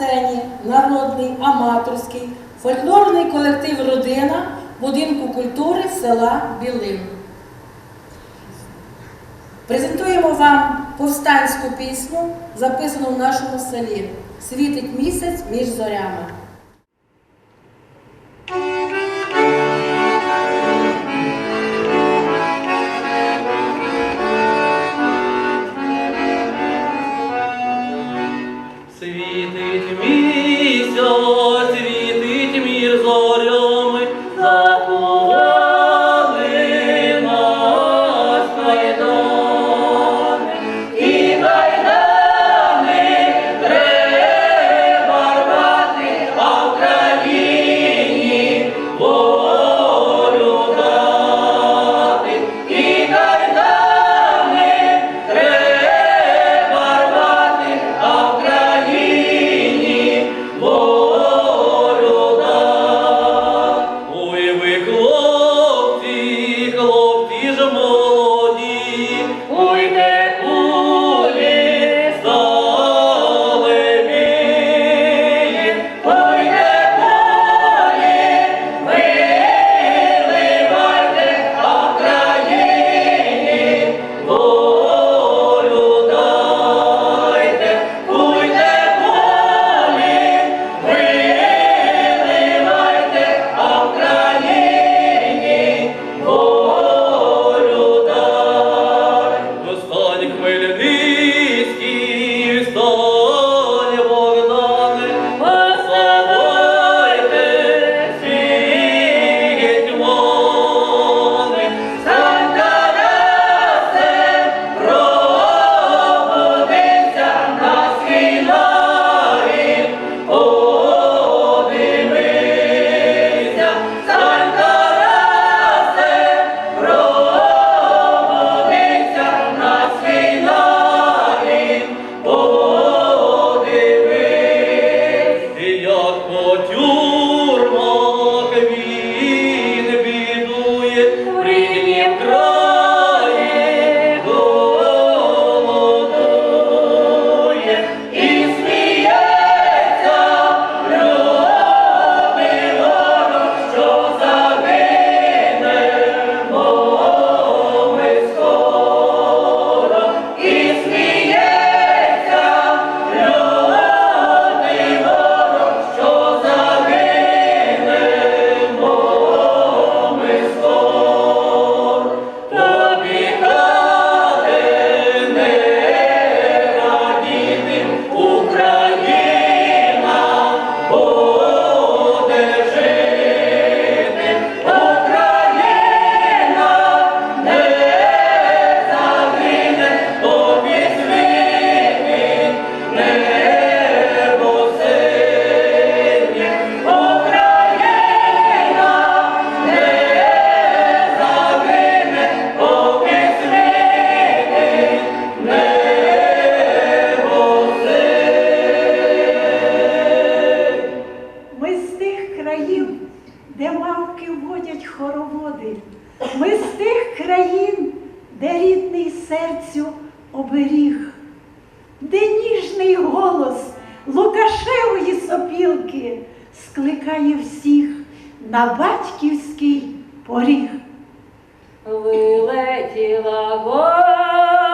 сцені народний аматорський фольклорний колектив Родина будинку культури села Білим. Презентуємо вам повстанську пісню, записану в нашому селі Світить місяць між зорями. серцю оберіг, де ніжний голос Лукашевої сопілки скликає всіх на батьківський поріг. Вилетіла гора.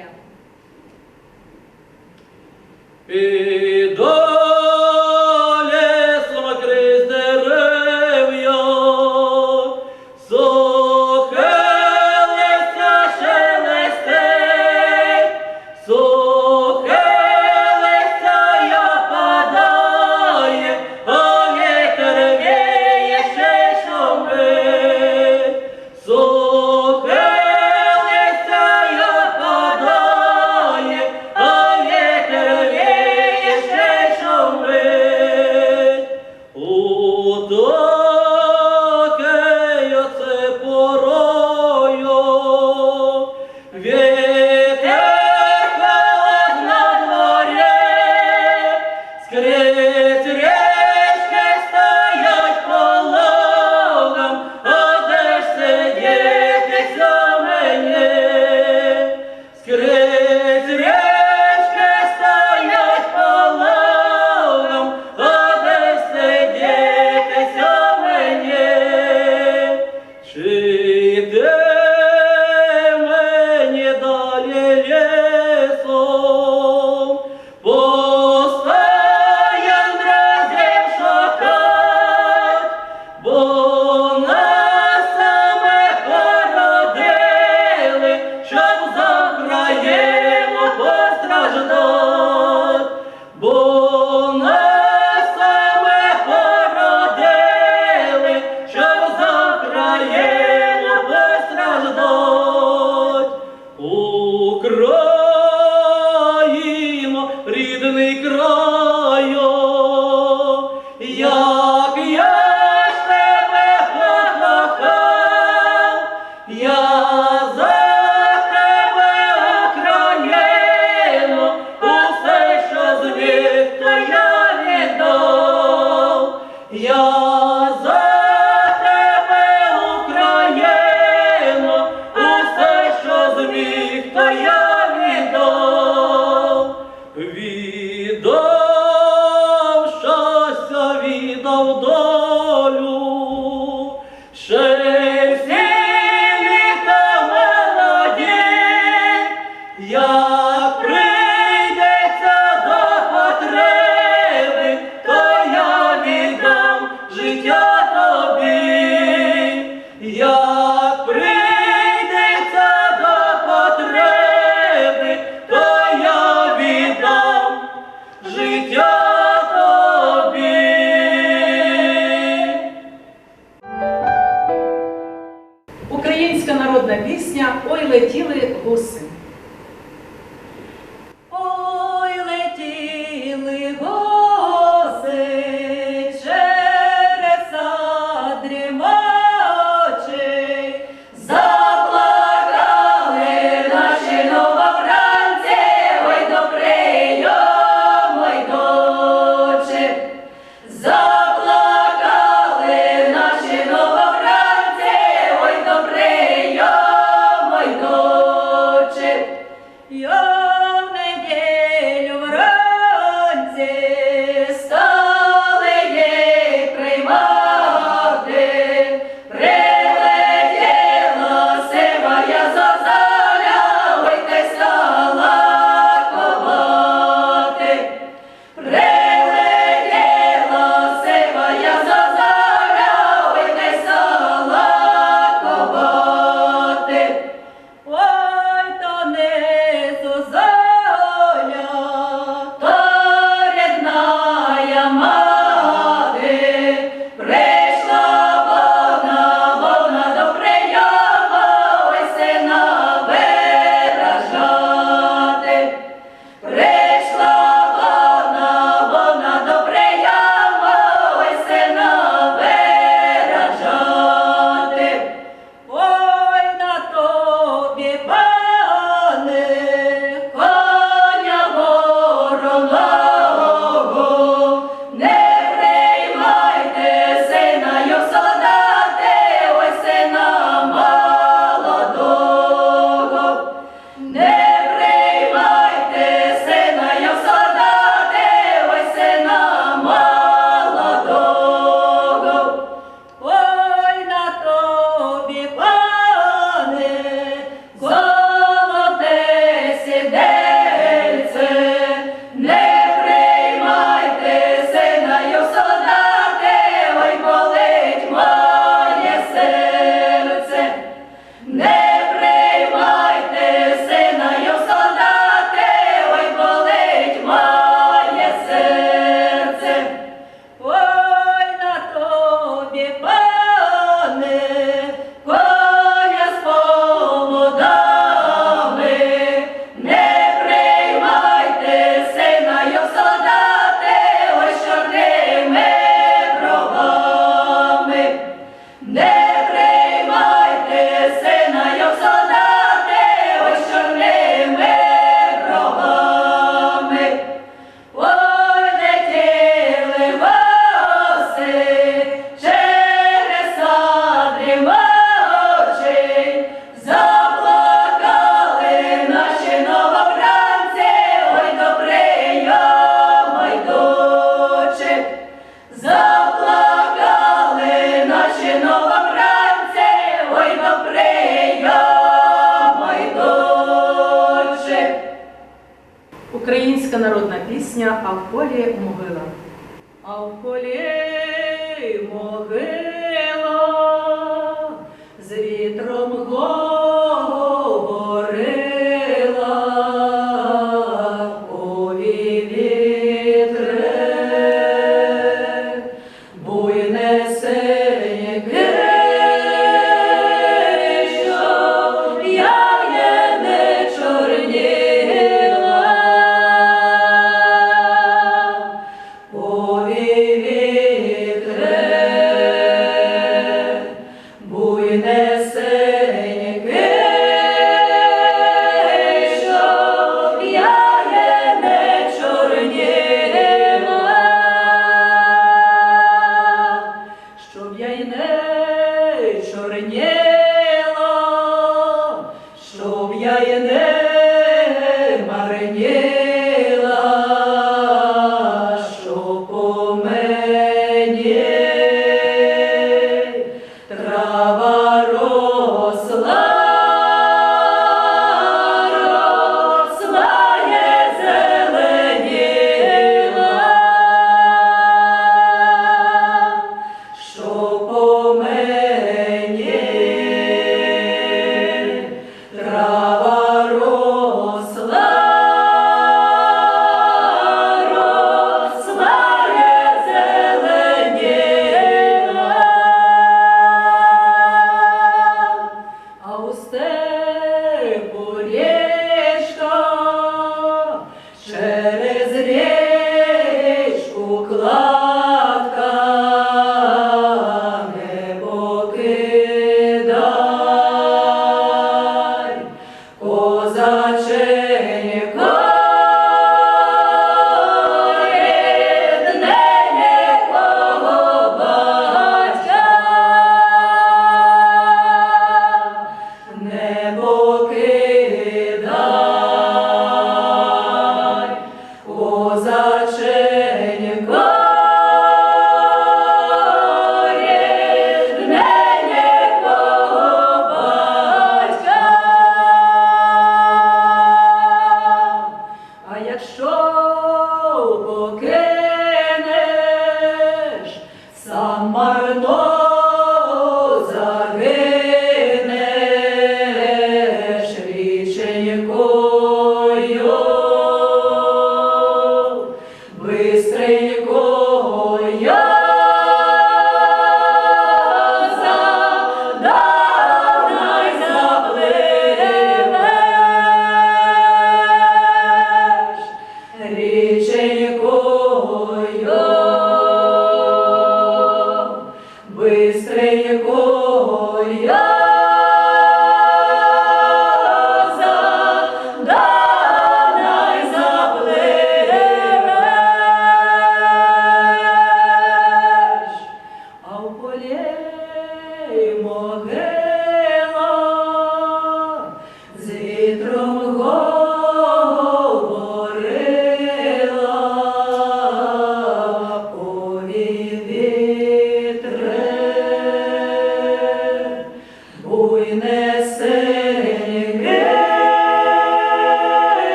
đẹp. Пісня А в полі могила.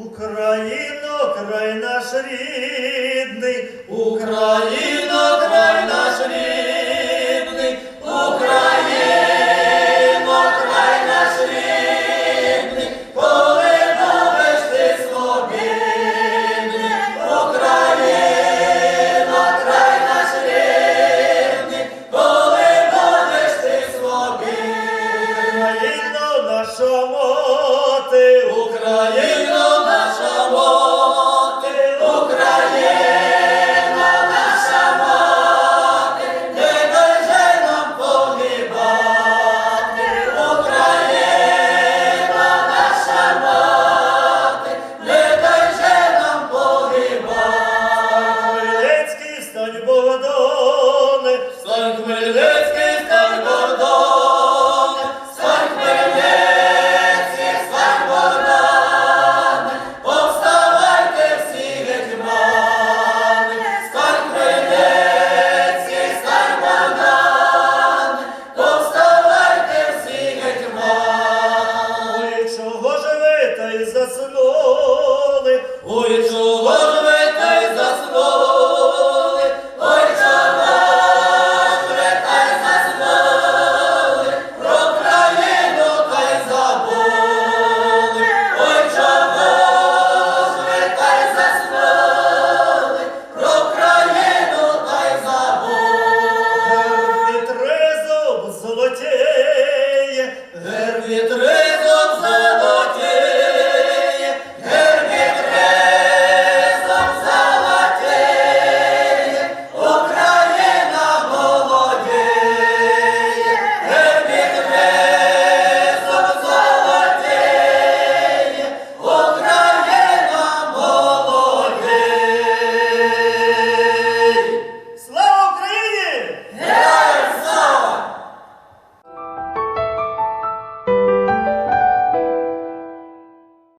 Україно, край наш рідний, Україно,